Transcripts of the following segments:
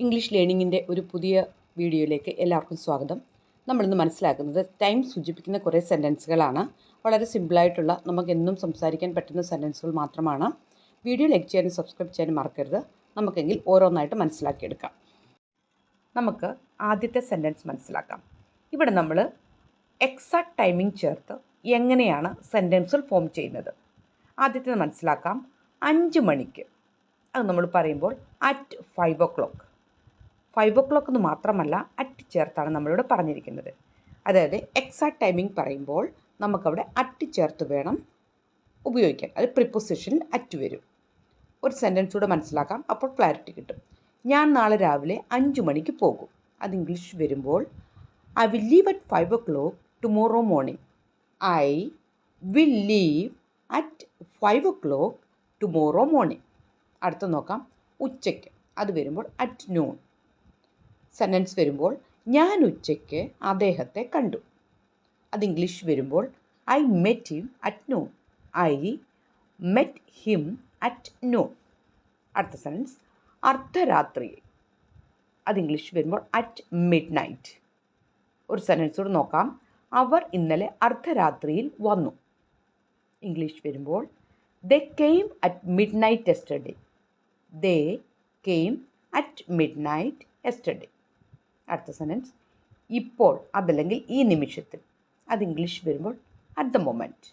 English ലേണിങ്ങിന്റെ ഒരു പുതിയ വീഡിയോയിലേക്ക് എല്ലാവർക്കും സ്വാഗതം. നമ്മളിന്ന് മനസ്സിലാക്കുന്നത് ടൈം സൂചിപ്പിക്കുന്ന കുറേ സെന്റൻസുകളാണ്. വളരെ സിമ്പിളായിട്ടുള്ള നമുക്ക് എന്നും സംസാരിക്കാൻ പറ്റുന്ന സെന്റൻസുകൾ മാത്രമാണ്. വീഡിയോ ലൈക്ക് ചെയ്യാനും സബ്സ്ക്രൈബ് ചെയ്യാനും മറക്കരുത്. നമുക്കെങ്കിൽ ഓരോന്നായിട്ട് മനസ്സിലാക്കിയെടുക്കാം. നമുക്ക് ആദ്യത്തെ സെന്റൻസ് മനസ്സിലാക്കാം. ഇവിടെ നമ്മൾ എക്സാക്ട് ടൈമിംഗ് ചേർത്ത് എങ്ങനെയാണ് സെന്റൻസുകൾ ഫോം ചെയ്യുന്നത്. ആദ്യത്തെ മനസ്സിലാക്കാം. അഞ്ച് മണിക്ക്. അത് നമ്മൾ പറയുമ്പോൾ at five o'clock five o'clock എന്ന് മാത്രമല്ല അറ്റ് ചേർത്താണ് നമ്മളിവിടെ പറഞ്ഞിരിക്കുന്നത്. അതായത് എക്സാക്ട് ടൈമിംഗ് പറയുമ്പോൾ നമുക്കവിടെ അറ്റ് ചേർത്ത് വേണം ഉപയോഗിക്കാൻ. അത് പ്രിപ്പൊസിഷനിൽ അറ്റ് വരും. ഒരു സെന്റൻസ് കൂടെ മനസ്സിലാക്കാം അപ്പോൾ ക്ലാരിറ്റി കിട്ടും. ഞാൻ നാളെ രാവിലെ അഞ്ച് മണിക്ക് പോകും. അത് ഇംഗ്ലീഷ് വരുമ്പോൾ I will leave at five o'clock tomorrow morning I will leave at five o'clock tomorrow morning അടുത്ത നോക്കാം ഉച്ചയ്ക്ക്. അത് വരുമ്പോൾ അറ്റ് നൂൺ സെന്റൻസ് വരുമ്പോൾ ഞാൻ ഉച്ചയ്ക്ക് അദ്ദേഹത്തെ കണ്ടു. അത് ഇംഗ്ലീഷ് വരുമ്പോൾ I met him at noon. I met him at noon. അടുത്ത സെന്റൻസ് അർദ്ധരാത്രി. അത് ഇംഗ്ലീഷ് വരുമ്പോൾ അറ്റ് മിഡ് നൈറ്റ് ഒരു സെന്റൻസ് കൂടെ നോക്കാം. അവർ ഇന്നലെ അർദ്ധരാത്രിയിൽ വന്നു. ഇംഗ്ലീഷ് വരുമ്പോൾ they came at midnight yesterday they came at midnight yesterday അടുത്ത സെന്റൻസ് ഇപ്പോൾ അതല്ലെങ്കിൽ ഈ നിമിഷത്തിൽ. അത് ഇംഗ്ലീഷ് വരുമ്പോൾ അറ്റ് ദ മൊമെന്റ്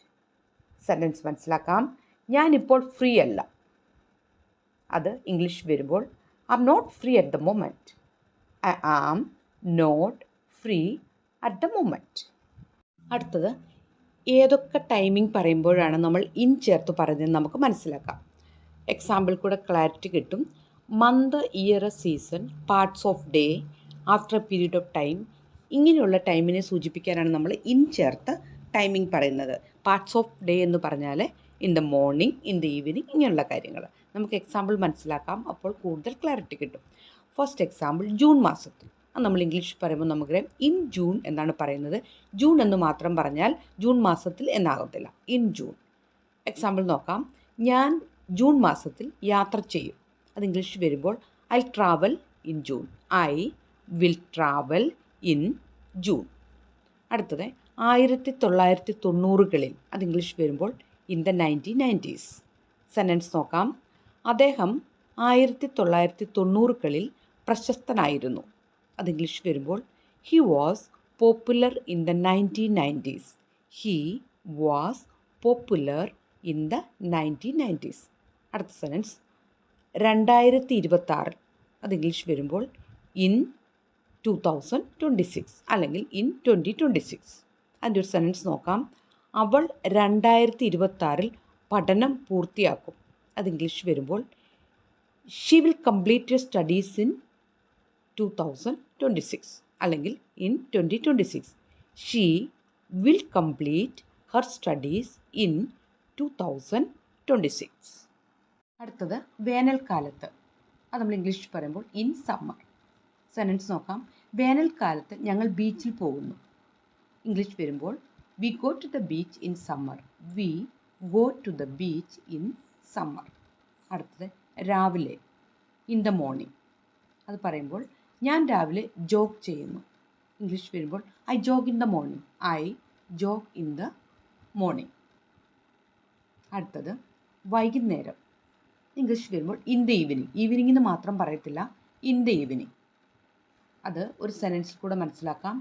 സെന്റൻസ് മനസ്സിലാക്കാം. ഞാനിപ്പോൾ ഫ്രീ അല്ല. അത് ഇംഗ്ലീഷ് വരുമ്പോൾ I am not free at the moment I am not free at the moment അടുത്തത് ഏതൊക്കെ ടൈമിംഗ് പറയുമ്പോഴാണ് നമ്മൾ ഇൻ ചേർത്ത് പറയുന്നത് നമുക്ക് മനസ്സിലാക്കാം. എക്സാമ്പിൾ കൂടെ ക്ലാരിറ്റി കിട്ടും. Month year season parts of day after a period of time ഇങ്ങനെയുള്ള ടൈമിനെ സൂചിപ്പിക്കാനാണ് നമ്മൾ ഇൻ ചേർത്ത് ടൈമിംഗ് പറയുന്നത്. പാർട്സ് ഓഫ് ഡേ എന്ന് പറഞ്ഞാൽ in the morning in the evening ഇങ്ങനെയുള്ള കാര്യങ്ങൾ. നമുക്ക് എക്സാമ്പിൾ മനസ്സിലാക്കാം. അപ്പോൾ കൂടുതൽ ക്ലാരിറ്റി കിട്ടും. ഫസ്റ്റ് എക്സാമ്പിൾ ജൂൺ മാസത്തിൽ. നമ്മൾ ഇംഗ്ലീഷ് പറയുമ്പോൾ നമുക്ക് ഇൻ ജൂൺ എന്നാണ് പറയുന്നത്. ജൂൺ എന്ന് മാത്രം പറഞ്ഞാൽ ജൂൺ മാസത്തിൽ എന്നാകത്തില്ല. ഇൻ ജൂൺ എക്സാമ്പിൾ നോക്കാം. ഞാൻ ജൂൺ മാസത്തിൽ യാത്ര ചെയ്യും. അത് ഇംഗ്ലീഷ് വരുമ്പോൾ I travel in June I will travel in June അടുത്തത് ആയിരത്തി തൊള്ളായിരത്തി തൊണ്ണൂറുകളിൽ അത് ഇംഗ്ലീഷ് വരുമ്പോൾ in the nineteen nineties sentence നോക്കാം. അദ്ദേഹം ആയിരത്തി തൊള്ളായിരത്തി തൊണ്ണൂറുകളിൽ പ്രശസ്തനായിരുന്നു. അത് ഇംഗ്ലീഷ് വരുമ്പോൾ he was popular in the nineteen nineties he was popular in the nineteen nineties അടുത്ത സെന്റൻസ് രണ്ടായിരത്തി ഇരുപത്തി ആറിൽ അത് ഇംഗ്ലീഷ് വരുമ്പോൾ in two thousand twenty six അല്ലെങ്കിൽ ഇൻ ട്വന്റി ട്വന്റി സിക്സ് അതിന്റെ ഒരു സെന്റൻസ് നോക്കാം. അവൾ രണ്ടായിരത്തി ഇരുപത്താറിൽ പഠനം പൂർത്തിയാക്കും. അത് ഇംഗ്ലീഷ് വരുമ്പോൾ she will complete your studies in two thousand twenty six അല്ലെങ്കിൽ in twenty twenty six she will complete her studies in two thousand twenty six അടുത്തത് വേനൽക്കാലത്ത്. അത് നമ്മൾ ഇംഗ്ലീഷ് പറയുമ്പോൾ ഇൻ സമ്മർ സെന്റൻസ് നോക്കാം. വേനൽക്കാലത്ത് ഞങ്ങൾ ബീച്ചിൽ പോകുന്നു. ഇംഗ്ലീഷ് വരുമ്പോൾ we go to the beach in summer we go to the beach in summer അടുത്തത് രാവിലെ ഇൻ ദ മോർണിംഗ് അത് പറയുമ്പോൾ ഞാൻ രാവിലെ ജോഗ് ചെയ്യുന്നു. ഇംഗ്ലീഷ് വരുമ്പോൾ I jog in the morning I jog in the morning അടുത്തത് വൈകുന്നേരം. ഇംഗ്ലീഷ് വരുമ്പോൾ ഇൻ ദ ഈവനിങ് ഈവനിങ്ങിന് മാത്രം പറയത്തില്ല. ഇൻ ദ ഈവനിങ് അത് ഒരു സെന്റൻസിൽ കൂടെ മനസ്സിലാക്കാം.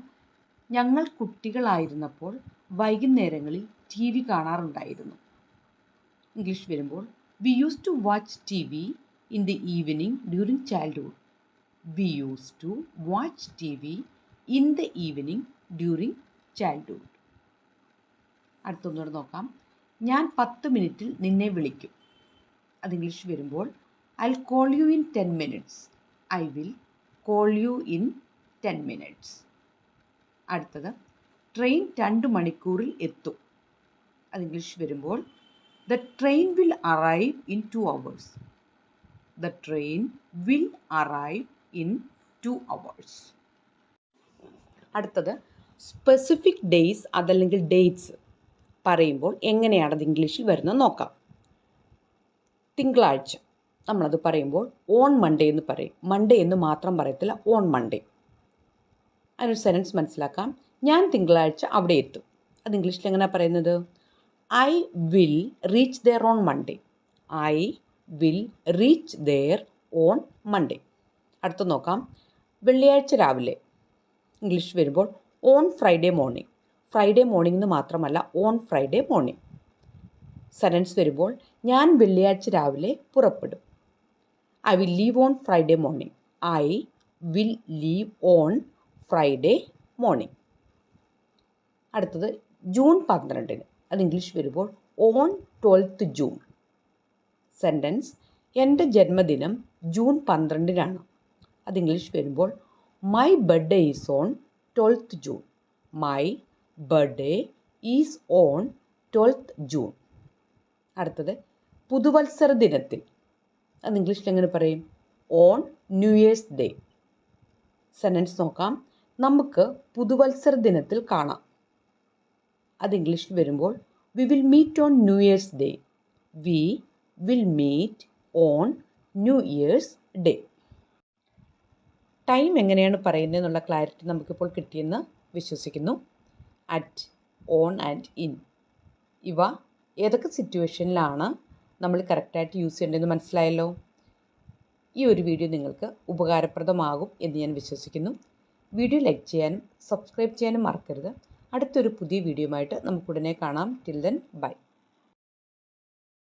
ഞങ്ങൾ കുട്ടികളായിരുന്നപ്പോൾ വൈകുന്നേരങ്ങളിൽ ടി വി കാണാറുണ്ടായിരുന്നു. ഇംഗ്ലീഷ് വരുമ്പോൾ we use to watch T V in the evening during childhood we use to watch T V in the evening during childhood അടുത്തൊന്നുകൂടെ നോക്കാം. ഞാൻ പത്ത് മിനിറ്റിൽ നിന്നെ വിളിക്കും. അത് ഇംഗ്ലീഷ് വരുമ്പോൾ I call you in ten minutes I will call you in ten minutes അടുത്തത് train രണ്ട് മണിക്കൂറിൽ എത്തും. അത് ഇംഗ്ലീഷ് വരുമ്പോൾ the train will arrive in two hours the train will arrive in two hours അടുത്തത് സ്പെസിഫിക് ഡേയ്സ് അതല്ലെങ്കിൽ dates പറയുമ്പോൾ എങ്ങനെയാണ് അത് ഇംഗ്ലീഷിൽ വരുന്നത് നോക്കാം. തിങ്കളാഴ്ച. നമ്മളത് പറയുമ്പോൾ ഓൺ മൺഡേ എന്ന് പറയും. മൺഡേ എന്ന് മാത്രം പറയത്തില്ല ഓൺ മൺഡേ അതിനൊരു സെന്റൻസ് മനസ്സിലാക്കാം. ഞാൻ തിങ്കളാഴ്ച അവിടെ എത്തും. അത് ഇംഗ്ലീഷിൽ എങ്ങനെയാണ് പറയുന്നത്? I will reach there on Monday I will reach there on Monday അടുത്ത് നോക്കാം. വെള്ളിയാഴ്ച രാവിലെ. ഇംഗ്ലീഷ് വരുമ്പോൾ on Friday morning Friday morning എന്ന് മാത്രമല്ല ഓൺ ഫ്രൈഡേ മോർണിംഗ് സെന്റൻസ് വരുമ്പോൾ ഞാൻ വെള്ളിയാഴ്ച രാവിലെ പുറപ്പെടും. I will leave on Friday morning I will leave on Friday morning അടുത്തത് ജൂൺ പന്ത്രണ്ടിന്. അത് ഇംഗ്ലീഷ് വരുമ്പോൾ ഓൺ ട്വൽത്ത് ജൂൺ സെന്റൻസ് എന്റെ ജന്മദിനം ജൂൺ പന്ത്രണ്ടിനാണ്. അത് ഇംഗ്ലീഷ് വരുമ്പോൾ my birthday is on twelfth June my birthday is on twelfth June അടുത്തത് പുതുവത്സര ദിനത്തിൽ. അത് ഇംഗ്ലീഷിൽ എങ്ങനെ പറയും? On new year's day sentence നോക്കാം. നമുക്ക് പുതുവത്സര ദിനത്തിൽ കാണാം. അത് ഇംഗ്ലീഷിൽ വരുമ്പോൾ we will meet on new year's day we will meet on new year's day time എങ്ങനെയാണ് പറയുന്നത് എന്നുള്ള ക്ലാരിറ്റി നമുക്കിപ്പോൾ കിട്ടിയെന്ന് വിശ്വസിക്കുന്നു. അറ്റ് ഓൺ ആൻഡ് ഇൻ ഇവ ഏതൊക്കെ സിറ്റുവേഷനിലാണ് നമ്മൾ കറക്റ്റായിട്ട് യൂസ് ചെയ്യേണ്ടതെന്ന് മനസ്സിലായല്ലോ? ഈ ഒരു വീഡിയോ നിങ്ങൾക്ക് ഉപകാരപ്രദമാകും എന്ന് ഞാൻ വിശ്വസിക്കുന്നു. വീഡിയോ ലൈക്ക് ചെയ്യാനും സബ്സ്ക്രൈബ് ചെയ്യാനും മറക്കരുത്. അടുത്തൊരു പുതിയ വീഡിയോ ആയിട്ട് നമുക്ക് ഉടനെ കാണാം. Till then bye